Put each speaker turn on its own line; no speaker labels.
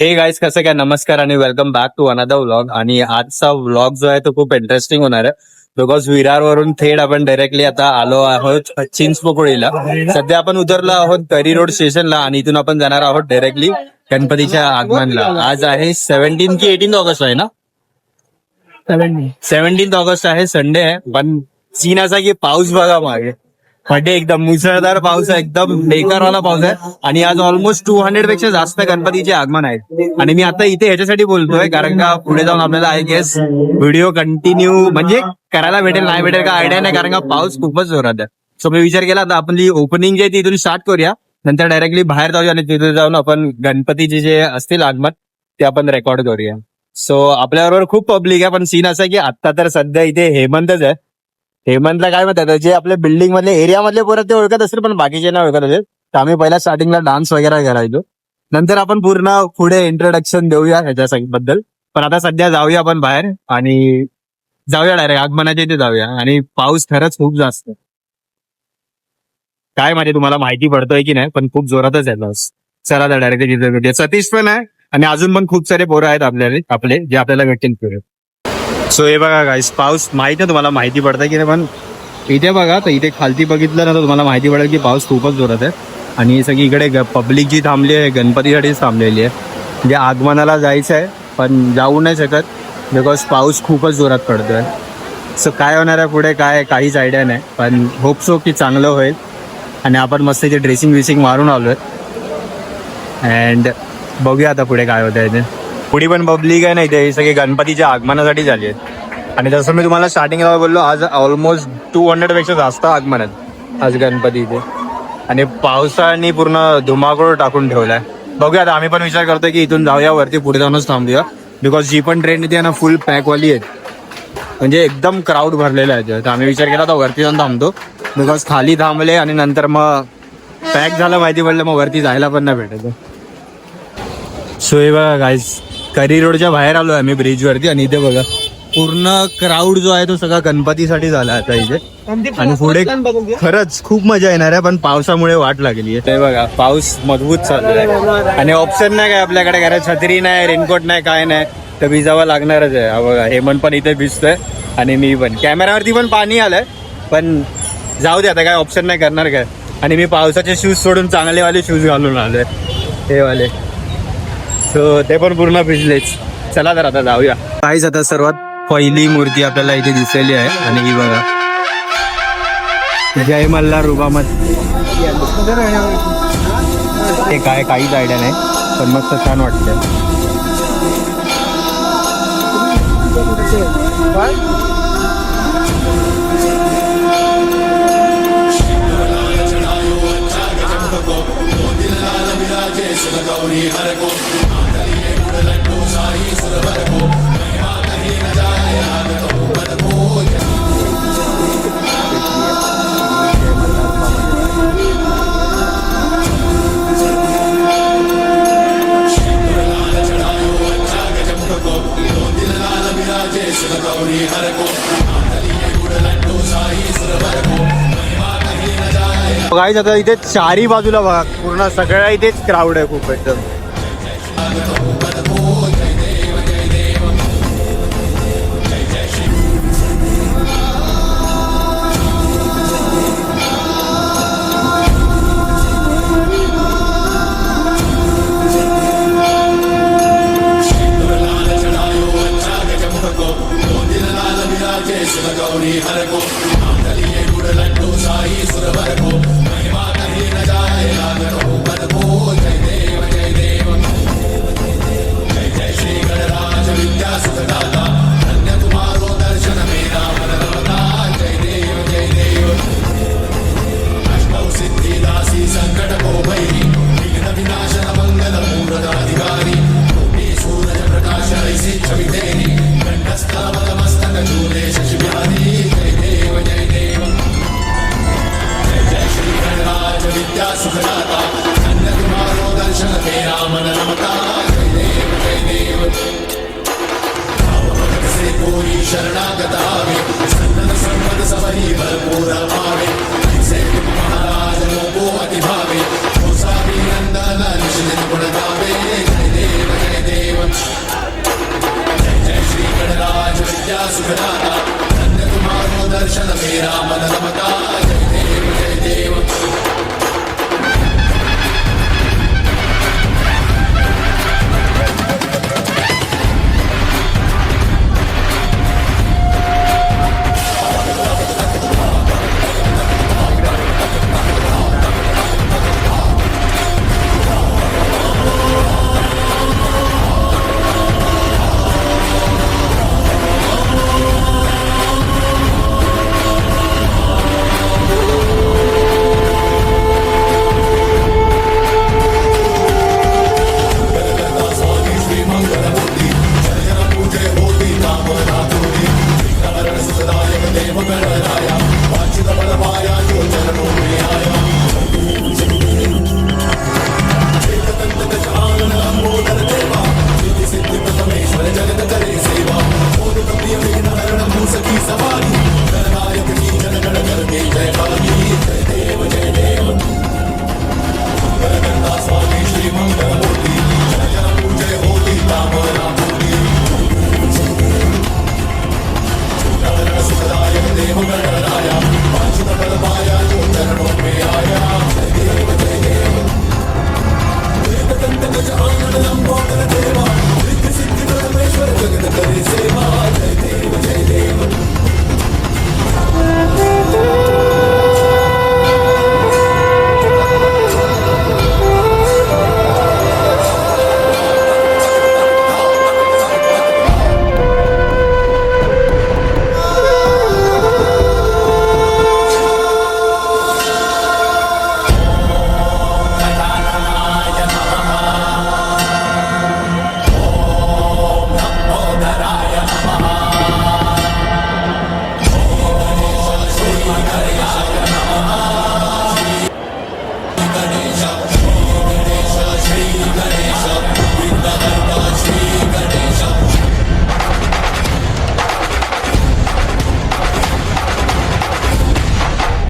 हे गाईज कसं काय? नमस्कार आणि welcome back to another vlog आणि आजचा व्लॉग जो आहे तो खूप इंटरेस्टिंग होणार आहे. बिकॉज विरार वरून थेट आपण डायरेक्टली आता आलो आहोत चिंचपोकळीला सध्या आपण उतरलो आहोत करी रोड स्टेशनला आणि इथून आपण जाणार आहोत डायरेक्टली गणपतीच्या आगमनला. आज आहे सेव्हन्टीन की एटीन ऑगस्ट आहे ना? सेव्हन्टीन ऑगस्ट आहे संडे आहे. पण सीन असा की पाऊस बघा मागे. म्हणजे एकदम मुसळधार पाऊस आहे एकदम बेकारवाला पाऊस आहे. आणि आज ऑलमोस्ट टू हंड्रेडपेक्षा जास्त गणपतीचे आगमन आहेत. आणि मी आता इथे ह्याच्यासाठी बोलतोय कारण का पुढे जाऊन आपल्याला आय गेस व्हिडिओ कंटिन्यू म्हणजे करायला भेटेल नाही भेटेल का आयडिया नाही कारण का पाऊस खूपच जोरात आहे. सो मी विचार केला आता आपली ओपनिंग जी आहे ती इथून स्टार्ट करूया. नंतर डायरेक्टली बाहेर जाऊया आणि तिथे जाऊन आपण गणपतीचे जे असतील आगमन ते आपण रेकॉर्ड करूया. सो आपल्याबरोबर खूप पब्लिक आहे पण सीन असा की आता तर सध्या इथे हेमंतच आहे. हेमंतला काय म्हणतात जे आपल्या बिल्डिंग मधले एरिया मधले पोरं ते ओळखत असतील पण बाकीचे नाही ओळखत असेल. तर आम्ही पहिल्या स्टार्टिंगला डान्स वगैरे करायचो. नंतर आपण पूर्ण पुढे इंट्रोडक्शन देऊया ह्याच्या बद्दल. पण आता सध्या जाऊया आपण बाहेर आणि जाऊया डायरेक्ट आगमनाच्या इथे जाऊया. आणि पाऊस खरंच खूप जास्त काय माहिती तुम्हाला माहिती पडतोय की नाही पण खूप जोरातच आहे चला आता डायरेक्ट तिथे भेटूया. सतीश पण आहे आणि अजून पण खूप सारे पोरं आहेत आपल्याला आपले जे आपल्याला भेटतील पुढे. सो हे बघा गाईस पाऊस माहीत नाही तुम्हाला माहिती पडतं की नाही पण इथे बघा तर इथे खालती बघितलं ना तर तुम्हाला माहिती पडेल की पाऊस खूपच जोरात आहे. आणि सगळी इकडे पब्लिक जी थांबली आहे गणपतीसाठीच थांबलेली आहे. म्हणजे आगमनाला जायचं आहे पण जाऊ नाही शकत बिकॉज पाऊस खूपच जोरात पडतो आहे सो काय होणार आहे पुढे काय काहीच आयडिया नाही पण होप सो की चांगलं होईल. आणि आपण मस्त इथे ड्रेसिंग विसिंग मारून आलो आहे अँड बघूया आता पुढे काय होतं आहे इथे पुढे पण पब्लिक आहे ना इथे. हे सगळे गणपतीच्या आगमनासाठी झाली आहेत. आणि जसं मी तुम्हाला स्टार्टिंगला बोललो आज ऑलमोस्ट टू हंड्रेडपेक्षा जास्त आगमन आहेत. आज गणपती इथे. आणि पावसाने पूर्ण धुमाकूळ टाकून ठेवलाय. बघूया आता आम्ही पण विचार करतो की इथून जाऊया वरती पुढे जाऊनच थांबूया. बिकॉज जी पण ट्रेन इथे आहे ना फुल पॅकवाली आहे म्हणजे एकदम क्राऊड भरलेला आहे तर आम्ही विचार केला तर वरती जाऊन थांबतो. बिकॉज खाली थांबले आणि नंतर मग पॅक झालं माहिती पडलं मग वरती जायला पण नाही भेटत. सो हे बघा गाईज करी रोडच्या बाहेर आलो आम्ही ब्रिजवरती आणि इथे बघा पूर्ण क्राऊड जो आहे तो सगळा गणपतीसाठी झाला आता इथे. आणि पुढे खरंच खूप मजा येणार आहे पण पावसामुळे वाट लागली आहे. ते बघा पाऊस मजबूत चाललाय आणि ऑप्शन नाही काय आपल्याकडे कारण छत्री नाही रेनकोट नाही काय नाही. तर भिजावं लागणारच आहे. हा बघा हेमंत पण इथे भिजतोय आणि मी पण. कॅमेरावरती पण पाणी आलंय पण जाऊ दे आता काय ऑप्शन नाही करणार काय. आणि मी पावसाचे शूज सोडून चांगलेवाले शूज घालून आलोय. हे वाले. सो ते पण पूर्ण भिजलेच चला तर आता जाऊया. काहीच आता सर्वात पहिली मूर्ती आपल्याला इथे दिसलेली आहे. आणि ही बघा. जय मल्हार रुबामत. ते काय काहीच आयडिया नाही पण मस्त छान वाटतंय काहीच आता इथे चारी बाजूला बघा. पूर्ण सगळ्या इथेच क्राऊड आहे खूप एकदम.
मन रमता
जय
देव जय देव। भावभक्त से कोई सन्नन संपन्न सब
भरपूर पावे